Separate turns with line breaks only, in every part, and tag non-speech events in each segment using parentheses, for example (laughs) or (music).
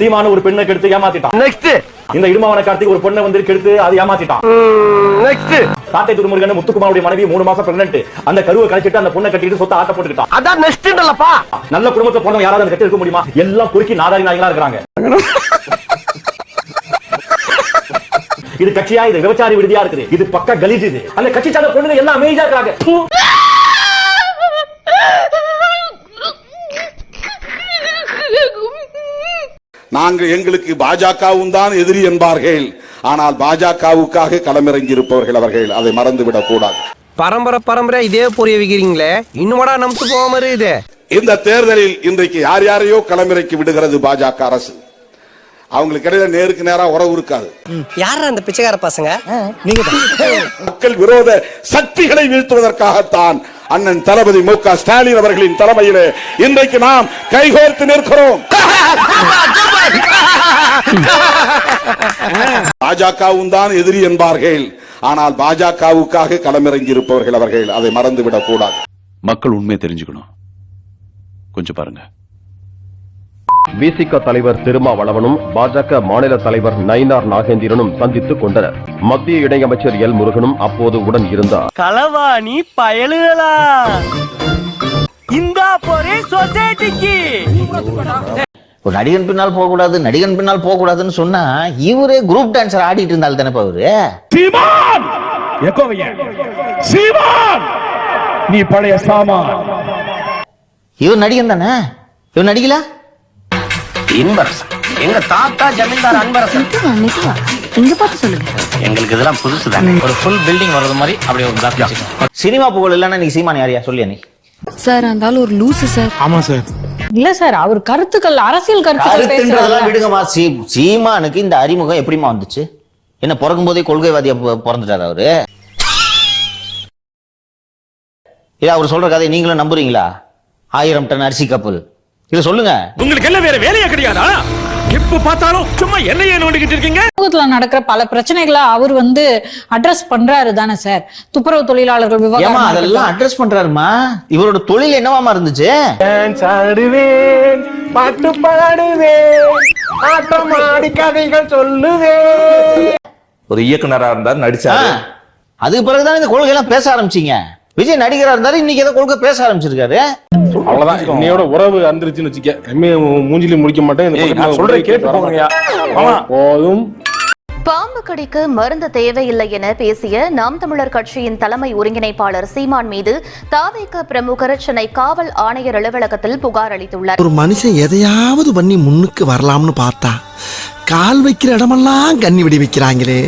சீமான ஒரு பெண்ணை கெடுத்து ஏமாத்திட்டான்.
நெக்ஸ்ட்
இந்த இடுமாவன கார்த்திக் ஒரு பொண்ணை வந்து கெடுத்து அது ஏமாத்திட்டான்.
நெக்ஸ்ட்
சாட்டை துருமுருகன் முத்துக்குமாருடைய மனைவி மூணு மாசம் பிரெக்னன்ட் அந்த கருவை கழிச்சிட்டு அந்த பொண்ணை கட்டிட்டு சொத்த ஆட்ட போட்டுக்கிட்டான்.
அதான் நெக்ஸ்ட்ன்றலப்பா
நல்ல குடும்பத்தை போனவங்க யாராவது கட்டி இருக்க முடியுமா? எல்லாம் குறுக்கி நாதாரி நாய்களா இருக்கிறாங்க. இது கட்சியா? இது விபச்சாரி விடுதியா இருக்குது? இது பக்க கலீஜ் இது. அந்த கட்சி சார்ந்த பொண்ணுங்க எல்லாம் அமேஜா இருக்காங்க
நாங்கள் எங்களுக்கு பாஜகவும் தான் எதிரி என்பார்கள். ஆனால் பாஜகவுக்காக களமிறங்கி இருப்பவர்கள் அவர்கள். அதை மறந்துவிடக் கூடாது
பரம்பரை பரம்பரை இதே புரிய வைக்கிறீங்களே? இன்னுமாடா நம்பிட்டு போகாம இருக்குது.
இந்த தேர்தலில் இன்றைக்கு யார் யாரையோ களமிறக்கி விடுகிறது பாஜக அரசு. அவங்களுக்கு இடையில நேருக்கு நேரா உறவு இருக்காது
யாரா அந்த பிச்சைக்கார பசங்க?
மக்கள் விரோத சக்திகளை வீழ்த்துவதற்காகத்தான் அண்ணன் தளபதி மு க ஸ்டாலின் அவர்களின் தலைமையிலே இன்றைக்கு நாம் கைகோர்த்து நிற்கிறோம். பாஜகவும் தான் எதிரி என்பார்கள். ஆனால் பாஜகவுக்காக களமிறங்கி இருப்பவர்கள் அவர்கள். அதை மறந்துவிடக் கூடாது
மக்கள் உண்மையை தெரிஞ்சுக்கணும். கொஞ்சம் பாருங்க.
விசிக தலைவர் திருமாவளவனும் பாஜக மாநில தலைவர் நயினார் நாகேந்திரனும் சந்தித்துக் கொண்டனர். மத்திய இணையமைச்சர் எல் முருகனும் அப்போது உடன் இருந்தார்.
களவாணி பயலுகளா? இந்தா போரே சொசைட்டிக்கு!
ஒரு நடிகன் பின்னால் போக கூடாது நடிகன் பின்னால் போக கூடாதுன்னு சொன்னா இவரே குரூப் டான்சர் ஆடிட்டு இருந்தால் தானே அவரு?
சீமான்! எக்கோவைய சீமான்! நீ பழைய சாமான்.
இவர் நடிகன் தானே? இவர் நடிகல?
இன்பரசன். எங்க தாத்தா ஜமீன்தார் அன்பரசன்.
நிஜமா இங்க பார்த்து சொல்லுங்க.
எங்களுக்கு இதெல்லாம் புதுசு தானே. ஒரு ஃபுல் பில்டிங் வர்றது மாதிரி அப்படி ஒரு பிளாக் வச்சுக்கோங்க.
சினிமா புகழ் இல்லைன்னா நீ சீமான் யாரியா சொல்லியா நீ?
சார் ஒரு லூசு சார்.
ஆமா சார்.
இல்ல சார் அவர் கருத்துக்கள் அரசியல்
கருத்துன்றதெல்லாம் விடுங்கம்மா. சீ சீமானுக்கு இந்த அறிமுகம் எப்படிமா வந்துச்சு? என்ன பிறக்கும் போதே கொள்கைவாதியா பிறந்துட்டாரு அவரு? இல்ல அவர் சொல்ற கதை நீங்களும் நம்புறீங்களா? ஆயிரம் டன் அரிசி கப்பல். இத சொல்லுங்க.
உங்களுக்கு என்ன வேற வேலையா கிடையாதா? எப்ப பார்த்தாலும் சும்மா என்னையே நோண்டிக்கிட்டு இருக்கீங்க?
சமூகத்துல நடக்கிற பல பிரச்சனைகளை அவர் வந்து அட்ரஸ் பண்றாரு தானே சார் துப்புரவு தொழிலாளர்கள் விவகாரம்
அதெல்லாம் அட்ரஸ் பண்றாருமா இவரோட தொழில் என்னவாமா இருந்துச்சு?
ஆடுவேன் பாட்டு பாடுவேன். ஆட்டம் ஆடி கதைகள் சொல்லுவேன்.
ஒரு இயக்குனரா இருந்தார்
ஆ,
நடிச்சாரு
அதுக்கு பிறகுதான் இந்த கொள்கை எல்லாம் பேச ஆரம்பிச்சீங்க? விஜய் நடிகரா இருந்தாரு இன்னைக்கு ஏதோ கொள்கை பேச ஆரம்பிச்சிருக்காரு.
அவ்வளவுதான். இன்னையோட உறவு அந்திருச்சுன்னு வச்சுக்க. எம்ஏ மூஞ்சில முடிக்க மாட்டேன்
சொல்றேன் கேட்டு போங்கய்யா.
போதும்.
பாம்பு கடிக்கு மருந்து தேவையில்லை என பேசிய நாம் தமிழர் கட்சியின் தலைமை ஒருங்கிணைப்பாளர் சீமான் மீது தாவேக பிரமுகர் சென்னை காவல் ஆணையர் அலுவலகத்தில் புகார் அளித்துள்ளார்.
ஒரு மனுஷன் எதையாவது பண்ணி முன்னுக்கு வரலாம்னு பார்த்தா கால் வைக்கிற இடமெல்லாம் கண்ணி வெடி வைக்கிறாங்களே.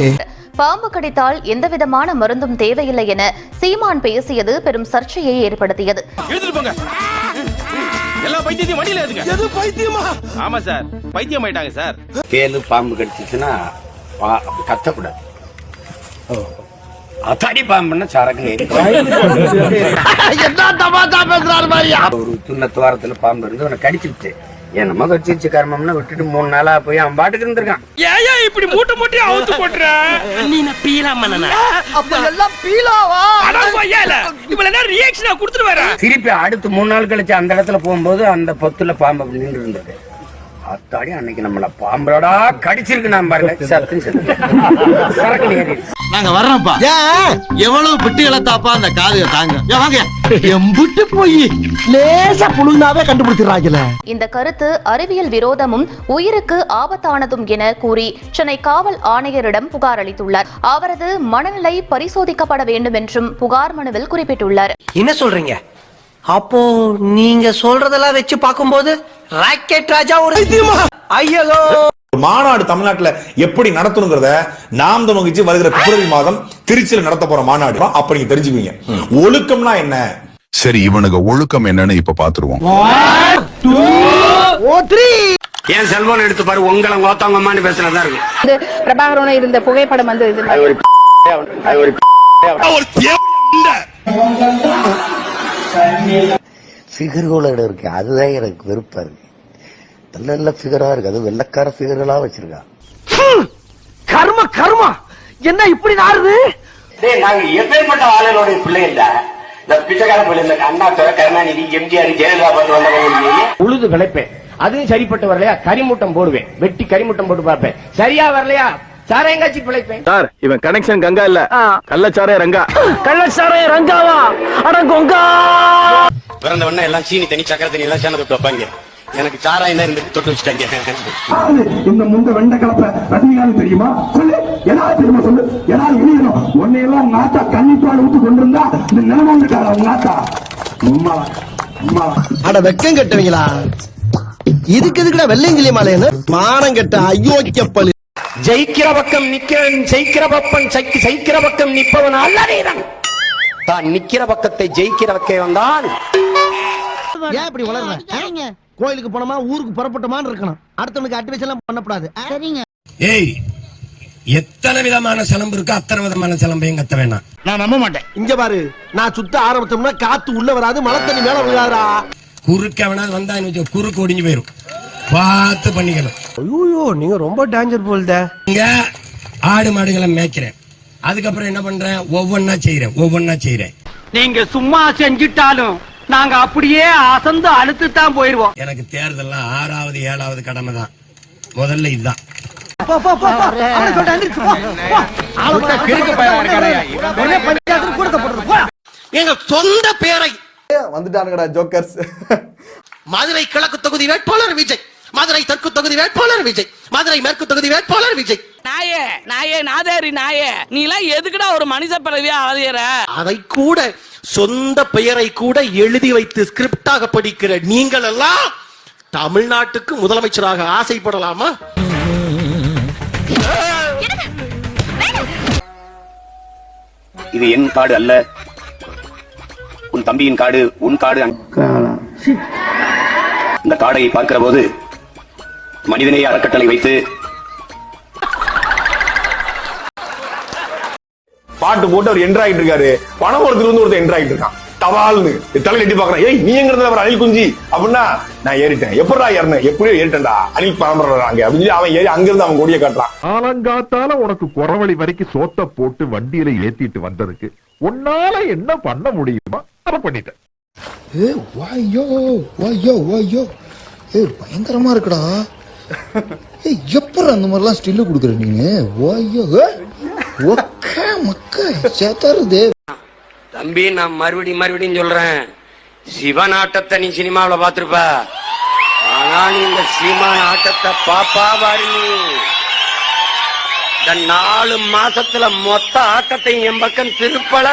பாம்பு கடித்தால் எந்தவிதமான மருந்தும் தேவையில்லை என சீமான் பேசியது பெரும் சர்ச்சையை ஏற்படுத்தியது.
எடுத்துட்டு போங்க. எல்லா பைத்தியத்தையும் வண்டியில ஏத்துங்க.
எது பைத்தியமா?
ஆமா சார். பைத்தியம் ஆயிட்டாங்க சார்.
கேளு பாம்பு கடிச்சிச்சுன்னா கத்தக்கூடாது. அத்தாடி பாம்புன்னா சரக்கு (laughs) ஒரு சின்ன துவாரத்துல பாம்பு இருந்து அவனை கடிச்சிருச்சு என்னமோ கடிச்சிருச்சு கர்மம்னு விட்டுட்டு மூணு நாளா போய் அவன் பாட்டுக்கு இருந்திருக்கான்.
ஏயா இப்படி மூட்டை மூட்டையா அவுத்து போட்டுற?
நீ பீலா மன்னனா? அப்ப எல்லாம் பீலாவா?
இவ்வளவு நேரம் ரியாக்ஷனா கொடுத்துட்டு வர.
திருப்பி அடுத்து மூணு நாள் கழிச்சு அந்த இடத்துல போகும்போது அந்த பொத்துல பாம்பு அப்படி நின்று இருந்தது. அத்தாடி அன்னைக்கு நம்மள பாம்பளடா கடிச்சிருக்கு நான் பாருங்க. சத்து சரக்கு ஏறிடுச்சு
நாங்க வர்றோம்ப்பா.
ஏன்
எவ்வளவு பிட்டுகளை தாப்பா அந்த காதுக தாங்க. வாங்க.
எம்புட்டு போய் லேசா புழுந்தாவே கண்டுபிடிச்சிடறாங்கல்ல
இந்த கருத்து அறிவியல் விரோதமும் உயிருக்கு ஆபத்தானதும் என கூறி சென்னை காவல் ஆணையரிடம் புகார் அளித்துள்ளார். அவரது மனநிலை பரிசோதிக்கப்பட வேண்டும் என்றும் புகார் மனுவில் குறிப்பிட்டுள்ளார்.
என்ன சொல்றீங்க? அப்போ நீங்க சொல்றதெல்லாம் வச்சு பாக்கும்போது ராக்கெட் ராஜா ஒரு ஐயோ
மாநாடு தமிழ்நாட்டுல எப்படி நடத்தணுங்கிறத நாம் தமிழ்ச்சி வருகிற பிப்ரவரி மாதம் திருச்சியில நடத்த போற மாநாடு. அப்ப நீங்க தெரிஞ்சுக்குவீங்க. ஒழுக்கம்னா என்ன?
சரி இவனுக்கு ஒழுக்கம் என்னன்னு இப்ப பாத்துருவோம்.
என் செல்போன் எடுத்து பாரு உங்களை கோத்தாங்கம்மான்னு பேசுறதா இருக்கு.
பிரபாகரன் இருந்த புகைப்படம் வந்து இது
அது ஒரு அது ஒரு ஃபிகர்களோட இருக்கு. அதுதான் எனக்கு வெறுப்பா இருக்கு. நல்ல நல்ல ஃபிகரா இருக்கு. அது வெள்ளக்கார ஃபிகர்களா வச்சிருக்கா.
கர்ம கர்மா! என்ன இப்படி நாருது
டேய் நாங்க எப்பேற்பட்ட ஆளுகளுடைய பிள்ளை இல்ல. இந்த பிச்சைக்கார பிள்ளை இல்ல. அண்ணா துறை கருணாநிதி எம்ஜிஆர் ஜெயலலிதா பார்த்து வந்தவங்க உழுது விளைப்பேன் அதுவும் சரிப்பட்டு வரலையா? கரிமூட்டம் போடுவேன். வெட்டி கரிமூட்டம் போட்டு பார்ப்பேன். சரியா வரலையா? சாரையங்காச்சி பிழைப்பேன்?
சார் இவன் கனெக்ஷன் கங்கா இல்ல. கள்ளச்சாரே ரங்கா.
கள்ளச்சாரை ரங்காவா? அட கொங்கா!
பிறந்த உடனே எல்லாம் சீனி தண்ணி சக்கரை தண்ணி எல்லாம் சேர்ந்து தொட்டு வைப்பாங்க. எனக்கு சாராயம் தான் இருந்து தொட்டு வச்சுட்டாங்க.
இந்த முந்த வெண்ட கலப்ப ரஜினிகாந்த் தெரியுமா? சொல்லு ஏதாவது தெரியுமா சொல்லு? ஏதாவது வெளியணும் உன்னை எல்லாம் உங்க ஆத்தா கன்னிப்பாடு ஊத்து கொண்டிருந்தா இந்த நிலைமை வந்துட்டாரா உங்க ஆத்தா? உம்மா உம்மா
அட வெக்கம் கட்டுவீங்களா? இதுக்கு எதுக்குடா வெள்ளையங்கிலி மாலைன்னு? மானம் கட்ட அயோக்கிய பள்ளி
ஜெயிக்கிற பக்கம் நிக்கிறவன் ஜெயிக்கிற பக்கம் ஜெயிக்க- ஜெயிக்கிற பக்கம் நிற்பவன் அல்லடீரன் தான் நிக்கிற பக்கத்தை ஜெயிக்கிற பக்கம் தான்.
ஏன் இப்படி வளர்ற? கோயிலுக்கு போனோமா ஊருக்கு புறப்பட்டோமான்னு இருக்கணும். அடுத்தவனுக்கு அட்வைஸ் எல்லாம் பண்ணக்கூடாது சரிங்க.
ஏய் எத்தனை விதமான சிலம்பு இருக்கோ? அத்தனை விதமான சிலம்பையும் கத்த வேணாம்.
நான் நம்ப மாட்டேன். இங்க பாரு நான் சுத்த ஆரம்பிச்சோம்னா காத்து உள்ள வராது மழை தண்ணி மேல விழாதா
குறுக்க வேணாலும் வந்தான்னு வச்சுக்கோ, குறுக்கு ஒடிஞ்சு போயிரும். பார்த்து பண்ணிக்கணும்.
ஐயோ நீங்க ரொம்ப டேஞ்சர் போல்த.
இங்க ஆடு மாடுகளை மேய்க்கிறேன். அதுக்கப்புறம் என்ன பண்றேன்? ஒவ்வொன்னா செய்யறேன் ஒவ்வொன்னா செய்யறேன்
நீங்க சும்மா செஞ்சுட்டாலும் நாங்க அப்படியே அசந்து அழுத்து தான் போயிருவோம்.
எனக்கு தேர்தல்லாம் ஆறாவது ஏழாவது கடமை தான். முதல்ல இதுதான்.
எங்க சொந்த பேரை.
வந்துட்டானுங்கடா ஜோக்கர்ஸ்.
மதுரை கிழக்கு தொகுதி வேட்பாளர் விஜய். மதுரை தெற்கு தொகுதி வேட்பாளர் விஜய். மதுரை மேற்கு தொகுதி வேட்பாளர் விஜய்.
நாயே நாயே நாதேரி நாயே. நீ எல்லாம் எதுக்குடா ஒரு மனித பிறவியா அலையற
அதை கூட சொந்த பெயரை கூட எழுதி வைத்து ஸ்கிரிப்டாக படிக்கிற நீங்கள் எல்லாம் தமிழ்நாட்டுக்கு முதலமைச்சராக ஆசைப்படலாமா?
இது என் காடு அல்ல. உன் தம்பியின் காடு உன் காடு இந்த காடை பார்க்கிற போது மனிதநேய அறக்கட்டளை வைத்து
பாட்டு போட்டு அவர் என்ட்ரு ஆகிட்டு இருக்காரு. பணம் ஒருத்தர் வந்து ஒருத்தர் என்ட்ரு ஆகிட்டு இருக்கான். தவால்னு. தலையில எட்டி பாக்குறேன் ஏய் நீ எங்க இருந்த அனில் குஞ்சி. அப்படின்னா நான் ஏறிட்டேன். எப்படா ஏறினேன் எப்படியோ ஏறிட்டேன்டா. அனில் பரம்பரை அங்க. அப்படின்னு சொல்லி அவன் ஏறி அங்கிருந்து அவன் கொடியை காட்டுறான்.
ஆலங்காத்தால உனக்கு குறவழி வரைக்கும் சோத்த போட்டு வண்டியில ஏத்திட்டு வந்ததுக்கு உன்னால என்ன பண்ண முடியுமா அதை பண்ணிட்டேன்.
வாயோ வாயோ வாயோ. ஏ பயங்கரமா இருக்குடா. எப்பறம் அந்த மாதிரிலாம் ஸ்டில்லு கொடுக்குற நீங்க வாயோ ஒக்க மக்க சேத்தருதே
தம்பி நான் மறுபடியும் மறுபடியும் சொல்றேன். சிவன் ஆட்டத்தை நீ சினிமாவுல பாத்திருப்ப ஆனா நீ இந்த சீமான் ஆட்டத்தை பாப்பா பாரு நீ. இந்த நாலு மாசத்துல மொத்த ஆட்டத்தையும் என் பக்கம் திருப்பல.